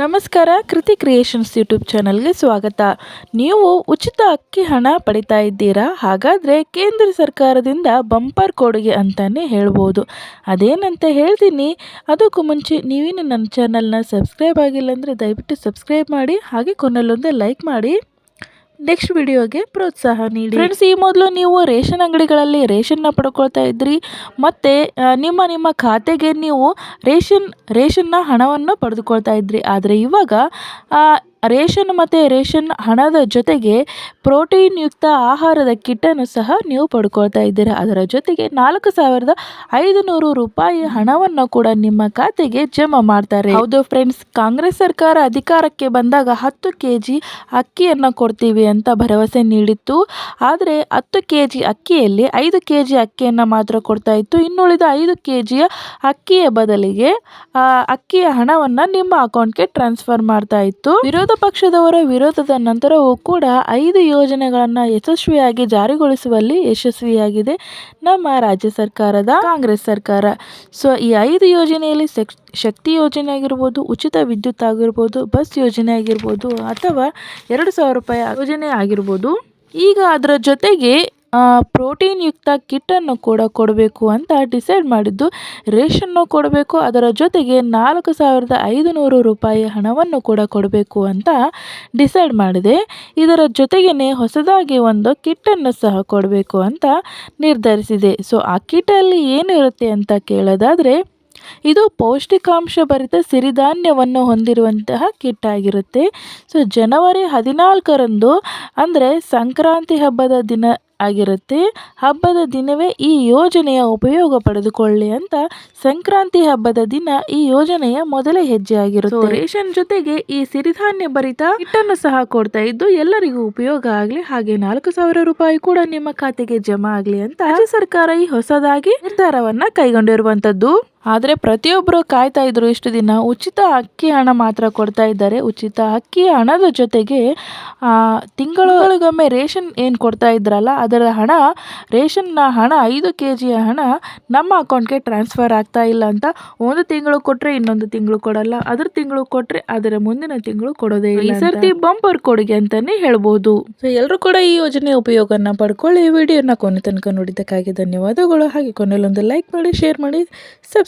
ನಮಸ್ಕಾರ, ಕೃತಿ creations YouTube ಚಾನಲ್ಗೆ ಸ್ವಾಗತ. ನೀವು ಉಚಿತ ಅಕ್ಕಿ ಹಣ ಪಡಿತಾ ಇದ್ದೀರಾ? ಹಾಗಾದರೆ ಕೇಂದ್ರ ಸರ್ಕಾರದಿಂದ ಬಂಪರ್ ಕೊಡುಗೆ ಅಂತಲೇ ಹೇಳ್ಬೋದು. ಅದೇನಂತ ಹೇಳ್ತೀನಿ, ಅದಕ್ಕೂ ಮುಂಚೆ ನೀವೇನು ನನ್ನ ಚಾನಲ್ನ ಸಬ್ಸ್ಕ್ರೈಬ್ ಆಗಿಲ್ಲ ಅಂದರೆ ದಯವಿಟ್ಟು ಸಬ್ಸ್ಕ್ರೈಬ್ ಮಾಡಿ, ಹಾಗೆ ಕೊನೆಯಲ್ಲೊಂದು ಲೈಕ್ ಮಾಡಿ. ನೆಕ್ಸ್ಟ್ ವಿಡಿಯೋಗೆ ಪ್ರೋತ್ಸಾಹ ನೀಡಿ. ಫ್ರೆಂಡ್ಸ್ ಈ ಮೊದಲು ನೀವು ರೇಷನ್ ಅಂಗಡಿಗಳಲ್ಲಿ ರೇಷನ್ನ ಪಡ್ಕೊಳ್ತಾ ಇದ್ರಿ. ಮತ್ತು ನಿಮ್ಮ ನಿಮ್ಮ ಖಾತೆಗೆ ನೀವು ರೇಷನ್, ರೇಷನ್ನ ಹಣವನ್ನು ಪಡೆದುಕೊಳ್ತಾ ಇದ್ರಿ. ಆದರೆ ಇವಾಗ ರೇಷನ್ ಮತ್ತು ರೇಷನ್ ಹಣದ ಜೊತೆಗೆ ಪ್ರೋಟೀನ್ ಯುಕ್ತ ಆಹಾರದ ಕಿಟ್ಟನ್ನು ಸಹ ನೀವು ಪಡ್ಕೊಳ್ತಾ ಇದ್ದೀರಾ. ಅದರ ಜೊತೆಗೆ ನಾಲ್ಕು ಸಾವಿರದ ಐದು ನೂರು ರೂಪಾಯಿ ಹಣವನ್ನು ಕೂಡ ನಿಮ್ಮ ಖಾತೆಗೆ ಜಮಾ ಮಾಡ್ತಾರೆ. ಹೌದು ಫ್ರೆಂಡ್ಸ್, ಕಾಂಗ್ರೆಸ್ ಸರ್ಕಾರ ಅಧಿಕಾರಕ್ಕೆ ಬಂದಾಗ ಹತ್ತು ಕೆ ಜಿ ಅಕ್ಕಿಯನ್ನು ಕೊಡ್ತೀವಿ ಅಂತ ಭರವಸೆ ನೀಡಿತ್ತು. ಆದರೆ ಹತ್ತು ಕೆ ಜಿ ಅಕ್ಕಿಯಲ್ಲಿ ಐದು ಕೆ ಜಿ ಅಕ್ಕಿಯನ್ನು ಮಾತ್ರ ಕೊಡ್ತಾ ಇತ್ತು. ಇನ್ನುಳಿದ ಐದು ಕೆ ಜಿಯ ಅಕ್ಕಿಯ ಬದಲಿಗೆ ಅಕ್ಕಿಯ ಹಣವನ್ನು ನಿಮ್ಮ ಅಕೌಂಟ್ಗೆ ಟ್ರಾನ್ಸ್ಫರ್ ಮಾಡ್ತಾ ಇತ್ತು. ಪಕ್ಷದವರ ವಿರೋಧದ ನಂತರವೂ ಕೂಡ ಐದು ಯೋಜನೆಗಳನ್ನು ಯಶಸ್ವಿಯಾಗಿ ಜಾರಿಗೊಳಿಸುವಲ್ಲಿ ಯಶಸ್ವಿಯಾಗಿದೆ ನಮ್ಮ ರಾಜ್ಯ ಸರ್ಕಾರದ ಕಾಂಗ್ರೆಸ್ ಸರ್ಕಾರ. ಸೊ, ಈ ಐದು ಯೋಜನೆಯಲ್ಲಿ ಶಕ್ತಿ ಯೋಜನೆ ಆಗಿರ್ಬೋದು, ಉಚಿತ ವಿದ್ಯುತ್ ಆಗಿರ್ಬೋದು, ಬಸ್ ಯೋಜನೆ ಆಗಿರ್ಬೋದು ಅಥವಾ ಎರಡು ಸಾವಿರ ರೂಪಾಯಿ ಯೋಜನೆ ಆಗಿರ್ಬೋದು, ಈಗ ಅದರ ಜೊತೆಗೆ ಪ್ರೋಟೀನ್ ಯುಕ್ತ ಕಿಟ್ಟನ್ನು ಕೂಡ ಕೊಡಬೇಕು ಅಂತ ಡಿಸೈಡ್ ಮಾಡಿದ್ದು. ರೇಷನ್ನು ಕೊಡಬೇಕು, ಅದರ ಜೊತೆಗೆ ನಾಲ್ಕು ಸಾವಿರದ ಐದು ನೂರು ರೂಪಾಯಿ ಹಣವನ್ನು ಕೂಡ ಕೊಡಬೇಕು ಅಂತ ಡಿಸೈಡ್ ಮಾಡಿದೆ. ಇದರ ಜೊತೆಗೇ ಹೊಸದಾಗಿ ಒಂದು ಕಿಟ್ಟನ್ನು ಸಹ ಕೊಡಬೇಕು ಅಂತ ನಿರ್ಧರಿಸಿದೆ. ಸೊ, ಆ ಕಿಟ್ಟಲ್ಲಿ ಏನಿರುತ್ತೆ ಅಂತ ಕೇಳೋದಾದರೆ, ಇದು ಪೌಷ್ಟಿಕಾಂಶ ಭರಿತ ಸಿರಿಧಾನ್ಯವನ್ನು ಹೊಂದಿರುವಂತಹ ಕಿಟ್ ಆಗಿರುತ್ತೆ ಸೊ, ಜನವರಿ ಹದಿನಾಲ್ಕರಂದು ಅಂದರೆ ಸಂಕ್ರಾಂತಿ ಹಬ್ಬದ ದಿನ ಆಗಿರುತ್ತೆ. ಹಬ್ಬದ ದಿನವೇ ಈ ಯೋಜನೆಯ ಉಪಯೋಗ ಪಡೆದುಕೊಳ್ಳಿ ಅಂತ ಸಂಕ್ರಾಂತಿ ಹಬ್ಬದ ದಿನ ಈ ಯೋಜನೆಯ ಮೊದಲ ಹೆಜ್ಜೆ ಆಗಿರುತ್ತೆ. ರೇಷನ್ ಜೊತೆಗೆ ಈ ಸಿರಿಧಾನ್ಯ ಭರಿತ ಹಿಟ್ಟನ್ನು ಸಹ ಕೊಡ್ತಾ ಇದ್ದು, ಎಲ್ಲರಿಗೂ ಉಪಯೋಗ ಆಗಲಿ, ಹಾಗೆ ನಾಲ್ಕು ಸಾವಿರ ರೂಪಾಯಿ ಕೂಡ ನಿಮ್ಮ ಖಾತೆಗೆ ಜಮಾ ಆಗಲಿ ಅಂತ ರಾಜ್ಯ ಸರ್ಕಾರ ಈ ಹೊಸದಾಗಿ ನಿರ್ಧಾರವನ್ನ ಕೈಗೊಂಡಿರುವಂತದ್ದು. ಆದರೆ ಪ್ರತಿಯೊಬ್ಬರು ಕಾಯ್ತಾ ಇದ್ರು ಇಷ್ಟು ದಿನ ಉಚಿತ ಅಕ್ಕಿ ಹಣ ಮಾತ್ರ ಕೊಡ್ತಾ ಇದ್ದಾರೆ. ಉಚಿತ ಅಕ್ಕಿ ಹಣದ ಜೊತೆಗೆ ತಿಂಗಳೊಳಗೊಮ್ಮೆ ತಿಂಗಳಿಗೊಮ್ಮೆ ರೇಷನ್ ಏನು ಕೊಡ್ತಾ ಇದ್ರಲ್ಲ ಅದರ ಹಣ ರೇಷನ್ನ ಹಣ ಐದು ಕೆ ಜಿಯ ಹಣ ನಮ್ಮ ಅಕೌಂಟ್ಗೆ ಟ್ರಾನ್ಸ್ಫರ್ ಆಗ್ತಾ ಇಲ್ಲ ಅಂತ ಒಂದು ತಿಂಗಳು ಕೊಟ್ಟರೆ ಇನ್ನೊಂದು ತಿಂಗಳು ಕೊಡಲ್ಲ. ಅದ್ರ ತಿಂಗಳು ಕೊಟ್ಟರೆ ಅದರ ಮುಂದಿನ ತಿಂಗಳು ಕೊಡೋದೇ ಇಲ್ಲ ಈ ಸರ್ತಿ ಬಂಪರ್ ಕೊಡುಗೆ ಅಂತಲೇ ಹೇಳ್ಬೋದು. ಸೊ ಎಲ್ಲರೂ ಕೂಡ ಈ ಯೋಜನೆ ಉಪಯೋಗನ ಪಡ್ಕೊಳ್ಳಿ. ವಿಡಿಯೋನ ಕೊನೆ ತನಕ ನೋಡಿದ್ದಕ್ಕಾಗಿ ಧನ್ಯವಾದಗಳು. ಹಾಗೆ ಕೊನೆಯಲ್ಲೊಂದು ಲೈಕ್ ಮಾಡಿ ಶೇರ್ ಮಾಡಿ